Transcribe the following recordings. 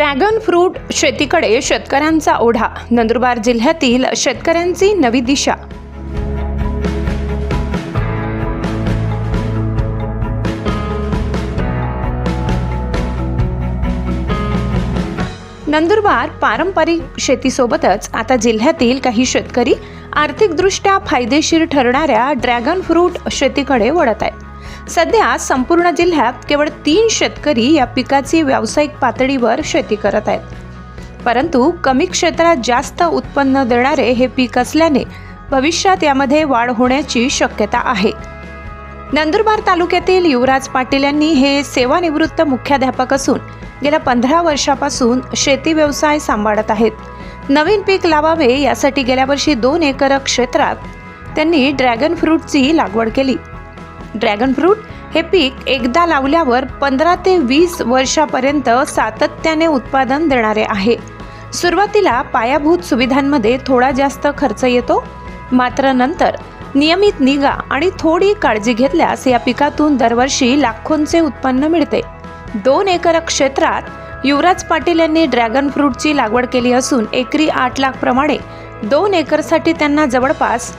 Dragon fruit शेतीकडे शेतकऱ्यांचा ओढा. नंदुरबार जिल्ह्यातील शेतकऱ्यांची नवी दिशा. नंदुरबार पारंपरिक शेतीसोबतच आता जिल्ह्यातील काही शेतकरी आर्थिकदृष्ट्या फायदेशीर ठरणाऱ्या ड्रॅगन फ्रूट शेतीकडे वळत आहेत. सध्या संपूर्ण जिल्ह्यात केवळ तीन शेतकरी या पिकाची व्यावसायिक पातळीवर शेती करत आहेत. परंतु कमी क्षेत्रात जास्त उत्पन्न देणारे हे पीक असल्याने भविष्यात यामध्ये वाढ होण्याची शक्यता आहे. नंदुरबार तालुक्यातील युवराज पाटील यांनी हे सेवानिवृत्त मुख्याध्यापक असून गेल्या पंधरा वर्षापासून शेती व्यवसाय सांभाळत आहेत. नवीन पीक लावावे यासाठी गेल्या वर्षी दोन एकर क्षेत्रात त्यांनी ड्रॅगन फ्रूटची लागवड केली. ड्रॅगन फ्रूट हे पीक एकदा लावल्यावर पंधरा ते वीस वर्षापर्यंत सातत्याने उत्पादन देणारे आहे. सुरुवातीला पायाभूत सुविधांमध्ये थोडा जास्त खर्च येतो मात्र नंतर नियमित निगा आणि थोडी काळजी घेतल्यास या पिकातून दरवर्षी लाखोंचे उत्पन्न मिळते. दोन एकर क्षेत्रात युवराज पाटील यांनी ड्रॅगन फ्रूटची लागवड केली असून एकरी आठ लाख प्रमाणे दोन एकरसाठी त्यांना जवळपास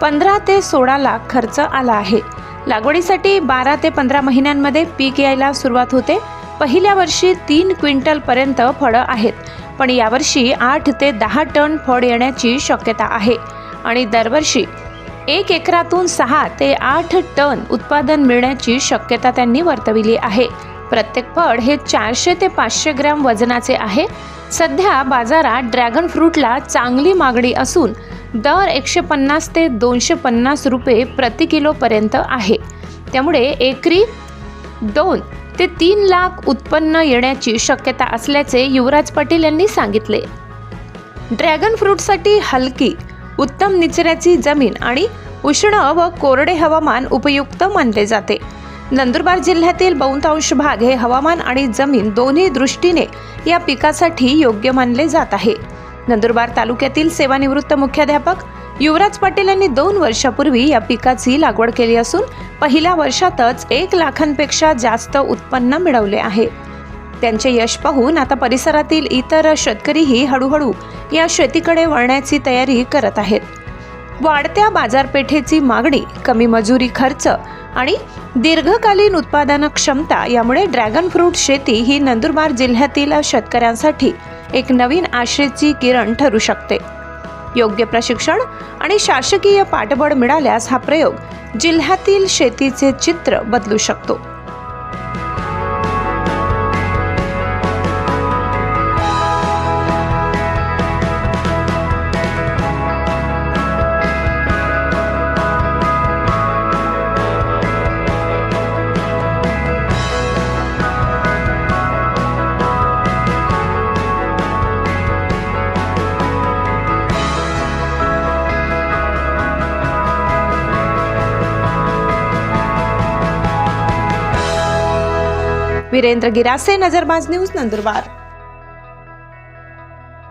पंधरा ते सोळा लाख खर्च आला आहे. लागवडीसाठी बारा ते पंधरा महिन्यांमध्ये पीक यायला सुरुवात होते. पहिल्या वर्षी तीन क्विंटलपर्यंत फळं आहेत पण यावर्षी आठ ते दहा टन फळ येण्याची शक्यता आहे. आणि दरवर्षी एक एकरातून सहा ते आठ टन उत्पादन मिळण्याची शक्यता त्यांनी वर्तविली आहे. प्रत्येक फळ हे चारशे ते पाचशे ग्रॅम वजनाचे आहे. सध्या बाजारात ड्रॅगन फ्रूटला चांगली मागणी असून दर एकशे पन्नास ते दोनशे पन्नास रुपये प्रति किलोपर्यंत आहे. त्यामुळे एकरी दोन ते तीन लाख उत्पन्न येण्याची शक्यता असल्याचे युवराज पाटील यांनी सांगितले. ड्रॅगन फ्रूटसाठी हलकी उत्तम निचऱ्याची जमीन आणि उष्ण व कोरडे हवामान उपयुक्त मानले जाते. नंदुरबार जिल्ह्यातील बहुतांश भाग हे हवामान आणि जमीन दोन्ही दृष्टीने या पिकासाठी योग्य मानले जात आहे. नंदुरबार तालुक्यातील सेवानिवृत्त मुख्याध्यापक युवराज पाटील यांनी दोन वर्षापूर्वी या पिकाची लागवड केली असून पहिल्या वर्षातच एक लाखांपेक्षा जास्त उत्पन्न मिळवले आहे. त्यांचे यश पाहून आता परिसरातील इतर शेतकरीही हळूहळू या शेतीकडे वळण्याची तयारी करत आहेत. वाढत्या बाजारपेठेची मागणी कमी मजुरी खर्च आणि दीर्घकालीन उत्पादन क्षमता यामुळे ड्रॅगन फ्रूट शेती ही नंदुरबार जिल्ह्यातील शेतकऱ्यांसाठी एक नवीन आशेची किरण ठरू शकते. योग्य प्रशिक्षण आणि शासकीय पाठबळ मिळाल्यास हा प्रयोग जिल्ह्यातील शेतीचे चित्र बदलू शकतो. વિરેન્દ્ર ગિરાસે નજરબાજ ન્યૂઝ નંદુરબાર.